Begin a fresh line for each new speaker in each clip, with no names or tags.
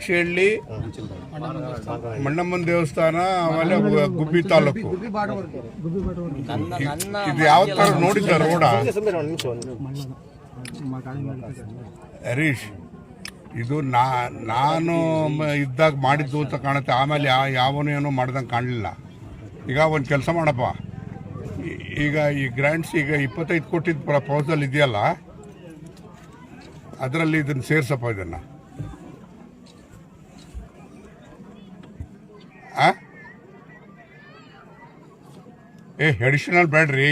ಸಾಕ್ಷಿಹಳ್ಳಿ ಮಣ್ಣಮ್ಮನ ದೇವಸ್ಥಾನ, ಆಮೇಲೆ ಗುಬ್ಬಿ ತಾಲೂಕು. ಇದ್- ಯಾವ ತರ ನೋಡಿದ್ದ ರೋಡ? ಹರೀಶ್, ಇದು ನಾ, ನಾನು ಇದ್ದಾಗ ಮಾಡಿದ್ದು ಅಂತ ಕಾಣುತ್ತೆ. ಆಮೇಲೆ ಯಾವನು ಏನೋ ಮಾಡ್ದಂಗೆ ಕಾಣಲಿಲ್ಲ. ಈಗ ಒಂದು ಕೆಲಸ ಮಾಡಪ್ಪ. ಈಗ ಈ ಗ್ರ್ಯಾಂಡ್ಸ್ ಈಗ ಇಪ್ಪತ್ತೈದು ಕೋಟಿ ಪ್ರಪೋಸಲ್ ಇದೆಯಲ್ಲ, ಅದರಲ್ಲಿ ಇದನ್ನು ಸೇರಿಸಪ್ಪ ಇದನ್ನು. ಏ ಅಡಿಷನಲ್ ಬೇಡ್ರಿ.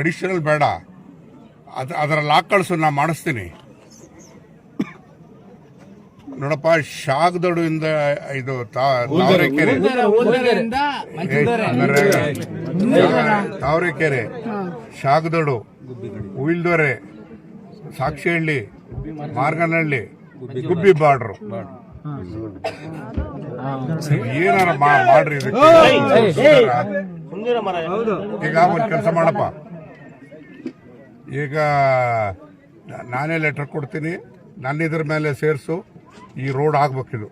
ಅಡಿಷನಲ್ ಬೇಡ. ಅದ ಅದರ ಲಾಕ್ ಕಳಿಸು ನಾ ಮಾಡಿಸ್ತೀನಿ. ನೋಡಪ್ಪ ಶಾಗದೊಡುವಿಂದ ಇದು ತಾವರೆಕೆರೆ. ತಾವರೆಕೆರೆ. ಶಾಗದೊಡು ಉಯಿಲ್ದೊರೆ. ಸಾಕ್ಷಿಹಳ್ಳಿ. ಮಾರ್ಗನಹಳ್ಳಿ. ಗುಬ್ಬಿ ಬಾರ್ಡ್ರು. ಏನಾರ ಮಾಡ್ರಿ ಇದಕ್ಕೆ. ಈಗ ಒಂದು ಕೆಲಸ ಮಾಡಪ್ಪ. ಈಗ ನಾನೇ ಲೆಟರ್ ಕೊಡ್ತೀನಿ. ನನ್ನ ಇದ್ರ ಮೇಲೆ ಸೇರಿಸು. ಈ ರೋಡ್ ಆಗ್ಬೇಕಿದು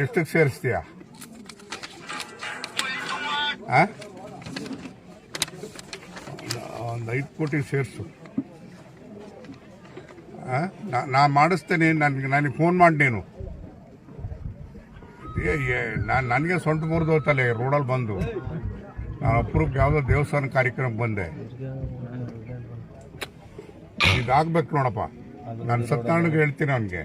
ಎಷ್ಟಕ್ಕೆ ಸೇರಿಸ್ತೀಯ? ಒಂದು ಐದು ಕೋಟಿ ಸೇರಿಸು. ನಾ ಮಾಡಿಸ್ತೇನೆ ನನಗೆ ನನಗೆ ಫೋನ್ ಮಾಡಿ ನೀನು. ನಾನು ನನಗೆ ಸೊಂಟ ಮುರಿದು ತಲೆ ರೋಡಲ್ಲಿ ಬಂದು. ನಾನು ಅಪರೂಪಕ್ಕೆ ಯಾವುದೋ ದೇವಸ್ಥಾನ ಕಾರ್ಯಕ್ರಮಕ್ಕೆ ಬಂದೆ. ಇದಾಗ್ಬೇಕು ನೋಡಪ್ಪ. ನಾನು ಸತ್ಯನಾರಾಯಣಗೆ ಹೇಳ್ತೀನಿ ಅವನಿಗೆ.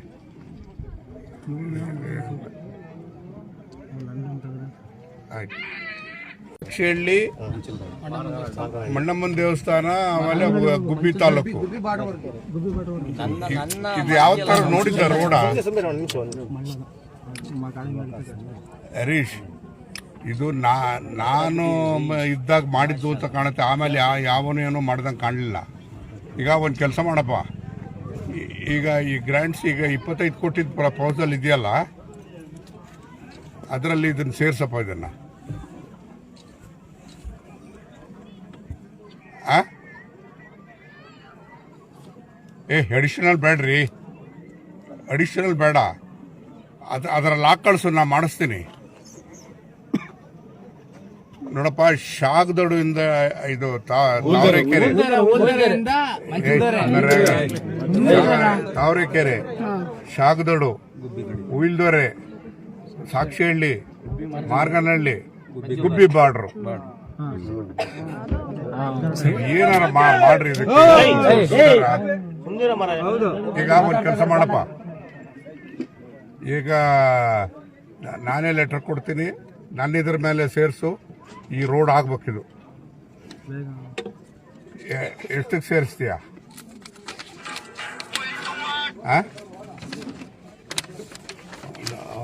ಆಯ್ತು. ಸಾಕ್ಷಿಹಳ್ಳಿ ಮಣ್ಣಮ್ಮನ ದೇವಸ್ಥಾನ, ಆಮೇಲೆ ಗುಬ್ಬಿ ತಾಲೂಕು. ಇದ್- ಯಾವ ತರ ನೋಡಿದ್ದ ರೋಡ? ಹರೀಶ್, ಇದು ನಾ, ನಾನು ಇದ್ದಾಗ ಮಾಡಿದ್ದು ಅಂತ ಕಾಣುತ್ತೆ. ಆಮೇಲೆ ಯಾವನು ಏನೋ ಮಾಡ್ದಂಗೆ ಕಾಣಲಿಲ್ಲ. ಈಗ ಒಂದು ಕೆಲಸ ಮಾಡಪ್ಪ. ಈಗ ಈ ಗ್ರ್ಯಾಂಡ್ಸ್ ಈಗ ಇಪ್ಪತ್ತೈದು ಕೋಟಿ ಪ್ರಪೋಸಲ್ ಇದೆಯಲ್ಲ, ಅದರಲ್ಲಿ ಇದನ್ನು ಸೇರಿಸಪ್ಪ ಇದನ್ನು. ಏ ಅಡಿಷನಲ್ ಬೇಡ್ರಿ. ಅಡಿಷನಲ್ ಬೇಡ. ಅದು ಅದರ ಲಾಕ್ ಕಳಿಸು ನಾ ಮಾಡಿಸ್ತೀನಿ. ನೋಡಪ್ಪ ಶಾಗದಡುವಿಂದ ಇದು ತಾವರೆಕೆರೆ. ತಾವರೆಕೆರೆ ಶಾಗದಡು ಉಯಿಲ್ದೊರೆ. ಸಾಕ್ಷಿಹಳ್ಳಿ ಮಾರ್ಗನಹಳ್ಳಿ. ಗುಬ್ಬಿ ಬಾರ್ಡ್ರು. ಏನಾರ ಮಾಡ್ರಿ ಇದಕ್ಕೆ. ಈಗ ಒಂದು ಕೆಲಸ ಮಾಡಪ್ಪ. ಈಗ ನಾನೇ ಲೆಟರ್ ಕೊಡ್ತೀನಿ. ನನ್ನ ಇದ್ರ ಮೇಲೆ ಸೇರಿಸು. ಈ ರೋಡ್ ಆಗ್ಬೇಕಿದು ಎಷ್ಟಕ್ಕೆ ಸೇರಿಸ್ತೀಯ?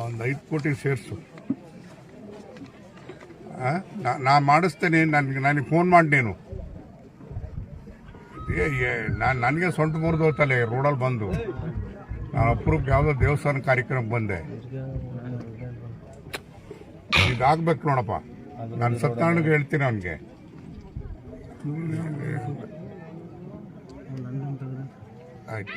ಒಂದು ಐದು ಕೋಟಿ ಸೇರಿಸು. ನಾ ಮಾಡಿಸ್ತೀನಿ. ನನಗೆ ನನಗೆ ಫೋನ್ ಮಾಡಿ ನೀನು. ನಾನು ನನಗೆ ಸೊಂಟ ಮುರಿದು ಹೋಗ್ತಲ್ಲ ರೋಡಲ್ಲಿ ಬಂದು. ನಾನು ಅಪರೂಪಕ್ಕೆ ಯಾವುದೋ ದೇವಸ್ಥಾನ ಕಾರ್ಯಕ್ರಮಕ್ಕೆ ಬಂದೆ. ಇದಾಗ್ಬೇಕು ನೋಡಪ್ಪ. ನಾನು ಸತ್ಯನಾರಾಯಣಗೆ ಹೇಳ್ತೀನಿ ಅವನಿಗೆ. ಆಯ್ತು.